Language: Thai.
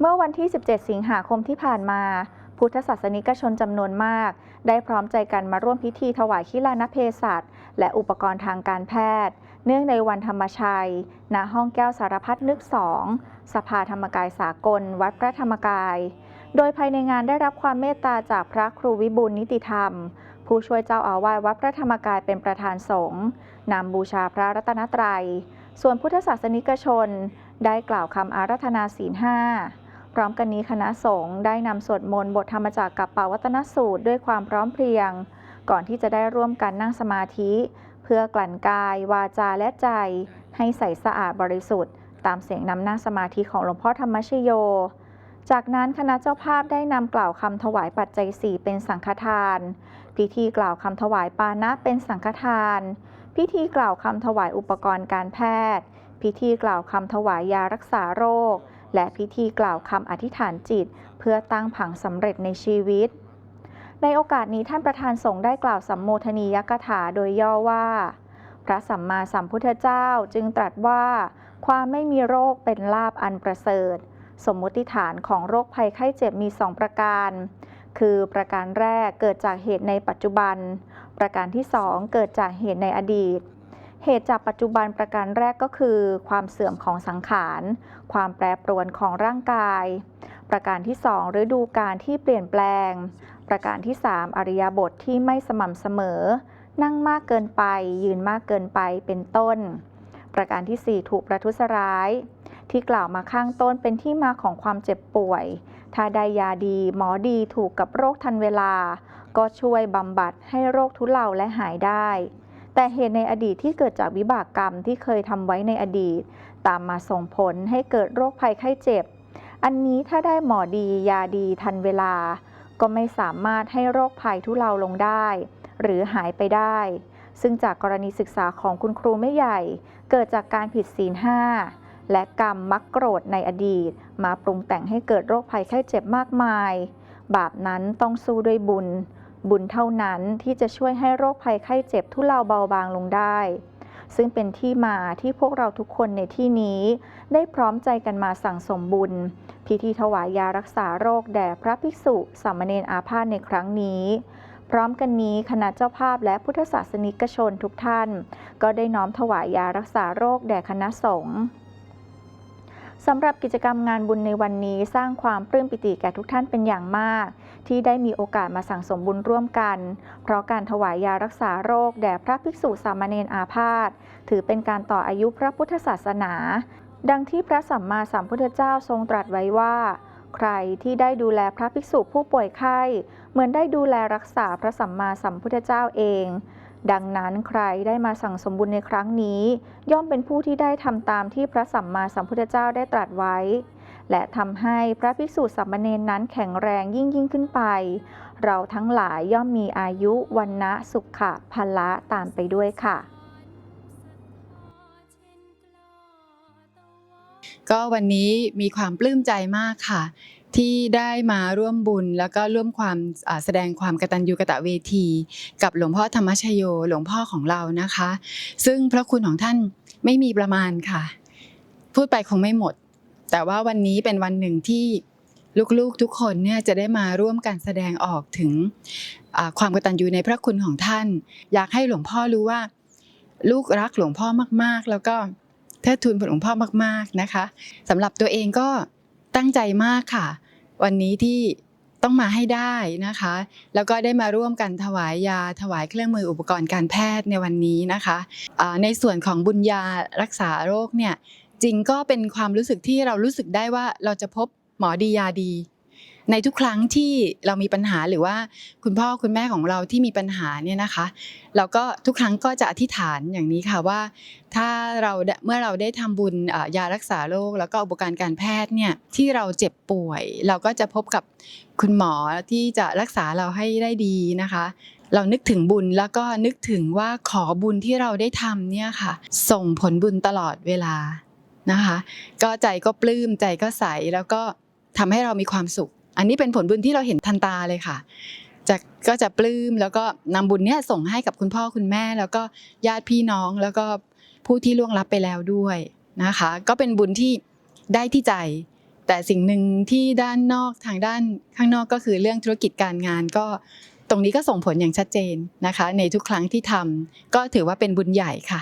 เมื่อวันที่ 17 สิงหาคมที่ผ่านมา พุทธศาสนิกชนจำนวนมาก ได้พร้อมใจกันมาร่วมพิธีถวายขีลานเพศัตและอุปกรณ์ทางการแพทย์ เนื่องในวันธรรมชัย ณ ห้องแก้วสารพัดนึกสองสภาธรรมกายสากล วัดพระธรรมกาย โดยภายในงานได้รับความเมตตาจากพระครูวิบูลนิติธรรม ผู้ช่วยเจ้าอาวาสวัดพระธรรมกายเป็นประธานสงฆ์นำบูชาพระรัตนตรัย ส่วนพุทธศาสนิกชน ได้กล่าวคำอารัธนาศีลห้า พร้อมกันนี้คณะสงฆ์ได้นำสวดมนต์บทธรรมจากกับปาวัตนสูตรด้วยความพร้อมเพรียง ก่อนที่จะได้ร่วมกันนั่งสมาธิ เพื่อกลั่นกาย วาจาและใจ ให้ใสสะอาดบริสุทธิ์ ตามเสียงนำนั่งสมาธิของหลวงพ่อธรรมชโย จากนั้นคณะเจ้าภาพได้นำกล่าวคำถวายปัจจัยสี่เป็นสังฆทาน พิธีกล่าวคำถวายปานะเป็นสังฆทาน พิธีกล่าวคำถวายอุปกรณ์การแพทย์ พิธีกล่าวคำถวายยารักษาโรค และพิธีกล่าวคำอธิษฐานจิต เพื่อตั้งผังสำเร็จในชีวิต ในโอกาสนี้ท่านประธานสงฆ์ได้กล่าวสัมโมทนียกถาโดยย่อว่า พระสัมมาสัมพุทธเจ้าจึงตรัสว่า ความไม่มีโรคเป็นลาบอันประเสริฐ สมมุติฐานของโรคภัยไข้เจ็บมีสองประการ คือประการแรกเกิดจากเหตุในปัจจุบัน ประการที่สองเกิดจากเหตุในอดีต เหตุจากปัจจุบันประการแรกก็คือ ความเสื่อมของสังขาร ความแปรปรวนของร่างกาย ประการที่สองฤดูกาลที่เปลี่ยนแปลง ประการที่สามอริยบทที่ไม่สม่ำเสมอ นั่งมากเกินไป ยืนมากเกินไปเป็นต้น ประการที่สี่ถูกประทุษร้าย ที่กล่าวมาข้างต้นเป็นที่มาของความเจ็บป่วย ถ้าได้ยาดี หมอดีถูกกับโรคทันเวลา ก็ช่วยบำบัดให้โรคทุเลาและหายได้ แต่เหตุในอดีตที่เกิดจากวิบากกรรมที่เคยทำไว้ในอดีต ตามมาส่งผลให้เกิดโรคภัยไข้เจ็บ อันนี้ถ้าได้หมอดียาดีทันเวลา ก็ไม่สามารถให้โรคภัยทุเลาลงได้ หรือหายไปได้ ซึ่งจากกรณีศึกษาของคุณครูไม่ใหญ่ เกิดจากการผิดศีลห้าและกรรมมักโกรธในอดีต มาปรุงแต่งให้เกิดโรคภัยไข้เจ็บมากมาย บาปนั้นต้องสู้ด้วยบุญ บุญเท่านั้นที่จะช่วยให้โรคภัยไข้เจ็บทุเลาเบาบางลงได้ ซึ่งเป็นที่มาที่พวกเราทุกคนในที่นี้ ได้พร้อมใจกันมาสั่งสมบุญ พิธีถวายยารักษาโรคแด่พระภิกษุสามเณรอาพาธในครั้งนี้พร้อมกันนี้คณะเจ้าภาพและพุทธศาสนิกชนทุกท่าน ก็ได้น้อมถวายยารักษาโรคแด่คณะสงฆ์ สำหรับกิจกรรมงานบุญในวันนี้สร้างความปลื้มปิติแก่ทุกท่านเป็นอย่างมาก ที่ได้มีโอกาสมาสั่งสมบุญร่วมกัน เพราะการถวายยารักษาโรคแด่พระภิกษุสามเณรอาพาธถือเป็นการต่ออายุพระพุทธศาสนา ดังที่พระสัมมาสัมพุทธเจ้าทรงตรัสไว้ว่า ใครที่ได้ดูแลพระภิกษุผู้ป่วยไข้ เหมือนได้ดูแลรักษาพระสัมมาสัมพุทธเจ้าเอง ดังนั้นใครได้มาสั่งสมบุญในครั้งนี้ ย่อมเป็นผู้ที่ได้ทำตามที่พระสัมมาสัมพุทธเจ้าได้ตรัสไว้ และทำให้พระภิกษุสามเณรนั้นแข็งแรงยิ่งยิ่งขึ้นไป เราทั้งหลายย่อมมีอายุวันนะสุขะพละตามไปด้วยค่ะก็วันนี้มีความปลื้มใจมากค่ะ ที่ได้มาร่วมบุญ แล้วก็ร่วมความแสดงความกตัญญูกตะเวที กับหลวงพ่อธรรมชโยหลวงพ่อของเรานะคะ ซึ่งพระคุณของท่านไม่มีประมาณค่ะ พูดไปคงไม่หมด แต่ว่าวันนี้เป็นวันหนึ่งที่ลูกๆทุกคนเนี่ยจะได้มาร่วมกันแสดงออกถึงความกตัญญูในพระคุณของท่าน อยากให้หลวงพ่อรู้ว่า ลูกรักหลวงพ่อมากๆ แล้วก็เทิดทูนหลวงพ่อมากๆนะคะสำหรับตัวเองก็ตั้งใจมากค่ะ วันนี้ที่ต้องมาให้ได้นะคะ แล้วก็ได้มาร่วมกันถวายยาถวายเครื่องมืออุปกรณ์การแพทย์ในวันนี้นะคะในส่วนของบุญญารักษาโรคเนี่ยจริงก็เป็นความรู้สึกที่เรารู้สึกได้ว่าเราจะพบหมอดียาดี ในทุกครั้งที่เรามีปัญหาหรือว่าคุณพ่อคุณแม่ของเราที่มีปัญหาเนี่ยนะคะเราก็ทุกครั้งก็จะอธิษฐานอย่างนี้ค่ะว่า ถ้าเราเมื่อเราได้ทำบุญยารักษาโรคแล้วก็อุปกรณ์การแพทย์เนี่ยที่เราเจ็บป่วย เราก็จะพบกับคุณหมอที่จะรักษาเราให้ได้ดีนะคะ เรานึกถึงบุญแล้วก็นึกถึงว่าขอบุญที่เราได้ทำเนี่ยค่ะ ส่งผลบุญตลอดเวลานะคะ ก็ใจก็ปลื้มใจก็ใสแล้วก็ทำให้เรามีความสุข อันนี้เป็นผลบุญที่เราเห็นทันตาเลยค่ะจะก็จะปลื้มแล้วก็นำบุญเนี้ยส่งให้กับคุณพ่อคุณแม่ แล้วก็ญาติพี่น้องแล้วก็ผู้ที่ล่วงลับไปแล้วด้วยนะคะ ก็เป็นบุญที่ได้ที่ใจ แต่สิ่งหนึ่งที่ด้านนอกทางด้านข้างนอกก็คือเรื่องธุรกิจการงานก็ตรงนี้ก็ส่งผลอย่างชัดเจนนะคะ ในทุกครั้งที่ทำก็ถือว่าเป็นบุญใหญ่ค่ะ